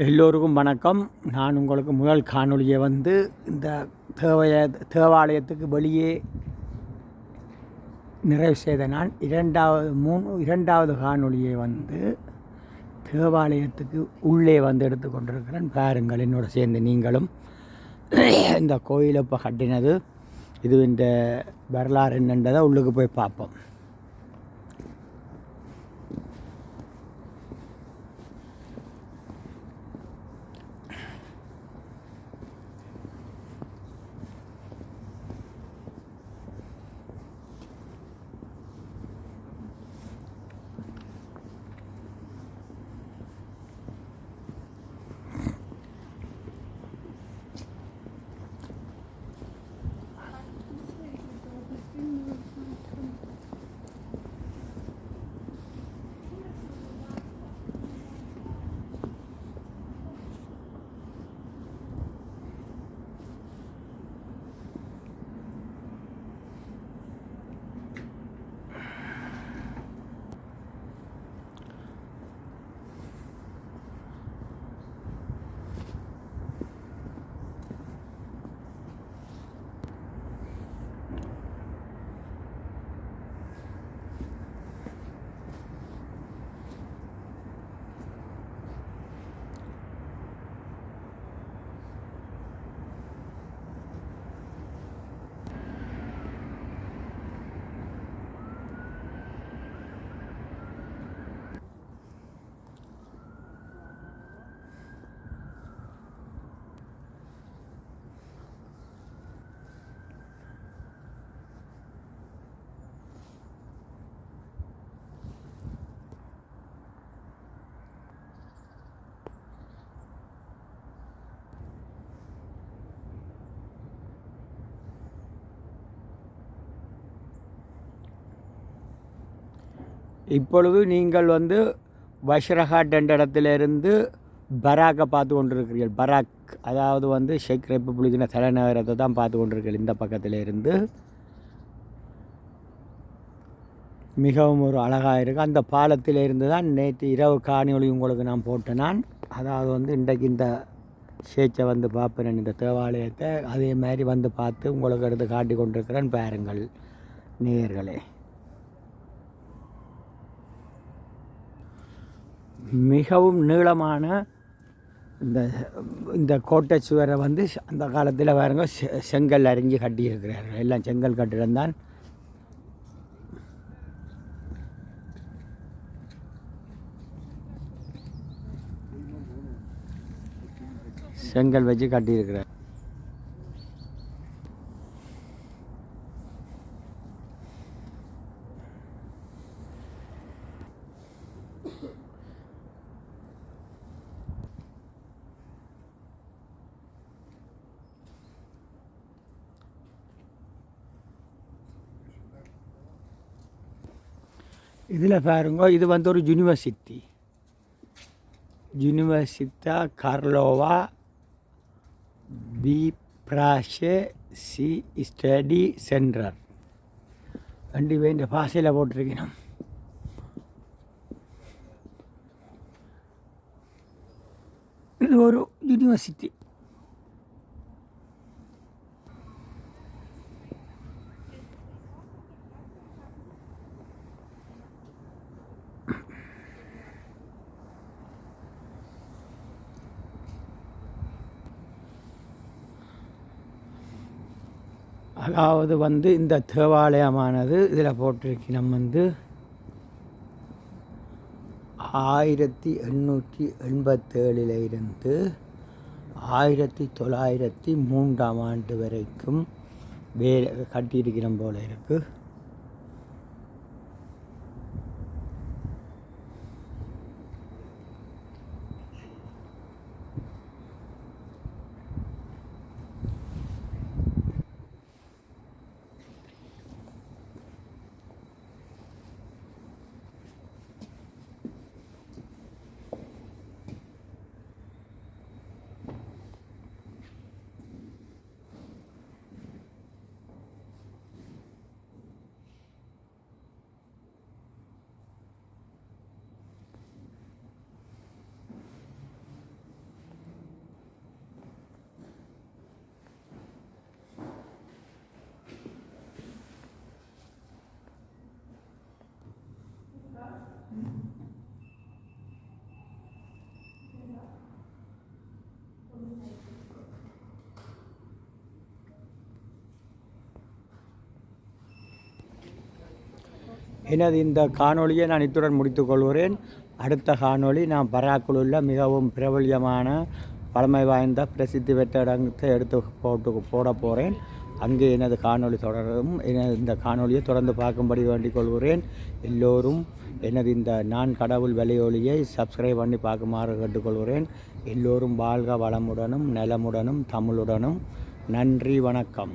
எல்லோருக்கும் வணக்கம். நான் உங்களுக்கு முதல் காணொலியை வந்து இந்த தேவைய தேவாலயத்துக்கு வெளியே நிறைவு செய்த நான் இரண்டாவது மூணு இரண்டாவது காணொலியை வந்து தேவாலயத்துக்கு உள்ளே வந்து எடுத்துக்கொண்டிருக்கிறேன் பாருங்கள் என்னோட சேர்ந்து நீங்களும் இந்த கோயிலை இப்போ கட்டினது. இது இந்த வரலாறு என்னன்றதை உள்ளுக்கு போய் பார்ப்போம். இப்பொழுது நீங்கள் வந்து வஷ்ரஹாட் என்ற இடத்திலிருந்து பராக்கை பார்த்து கொண்டிருக்கிறீர்கள். பராக் அதாவது வந்து ஷேக் ரெப்பப்ளிக்கின தலைநகரத்தை தான் பார்த்து கொண்டிருக்கிறீர்கள் இந்த பக்கத்தில் இருந்து மிகவும் ஒரு அழகாக இருக்குது அந்த பாலத்தில் இருந்து தான் நேற்று இரவு காணொலி உங்களுக்கு நான் போட்டேன் நான். அதாவது வந்து இன்றைக்கு இந்த சேச்சை வந்து பார்ப்பேன். இந்த தேவாலயத்தை அதே மாதிரி வந்து பார்த்து உங்களுக்கு எடுத்து காட்டி கொண்டிருக்கிறேன் பாருங்கள் நேயர்களே. மிகவும் நீளமான இந்த இந்த கோட்டை சுவரை வந்து அந்த காலத்தில் பாருங்க செ- செங்கல் அறிஞ்சு கட்டியிருக்கிறார்கள். எல்லாம் செங்கல் கட்டிடம் தான். செங்கல் வச்சு கட்டியிருக்கிறார். இதில் பாருங்க இது வந்து ஒரு யூனிவர்சிட்டி யூனிவர்சிட்டா கார்லோவா பி பிராஷே சி ஸ்டடி சென்டர் ரெண்டு வேண்டிய பாசையில் போட்டிருக்கணும். இது ஒரு யூனிவர்சிட்டி அதாவது வந்து இந்த தேவாலயமானது இதில் போட்டிருக்கணும் வந்து ஆயிரத்தி எண்ணூற்றி எண்பத்தேழில் இருந்து ஆயிரத்தி தொள்ளாயிரத்தி மூன்றாம் ஆண்டு வரைக்கும் வே கட்டியிருக்கிறோம் போல இருக்குது எனது இந்த காணொளியை நான் இத்துடன் முடித்துக்கொள்கிறேன். அடுத்த காணொளி நான் பராக்குள்ள மிகவும் பிரபல்யமான பழமை வாய்ந்த பிரசித்தி பெற்ற இடத்தை எடுத்து போட்டு போட போகிறேன் அங்கே எனது காணொளி தொடரும். எனது இந்த காணொலியை தொடர்ந்து பார்க்கும்படி வேண்டிக் கொள்கிறேன் எல்லோரும் எனது இந்த நான் கடவுள் வலையொலியை சப்ஸ்கிரைப் பண்ணி பார்க்குமாறு கேட்டுக்கொள்கிறேன். எல்லோரும் வாழ்க வளமுடனும் நலமுடனும் தமிழுடனும். நன்றி வணக்கம்.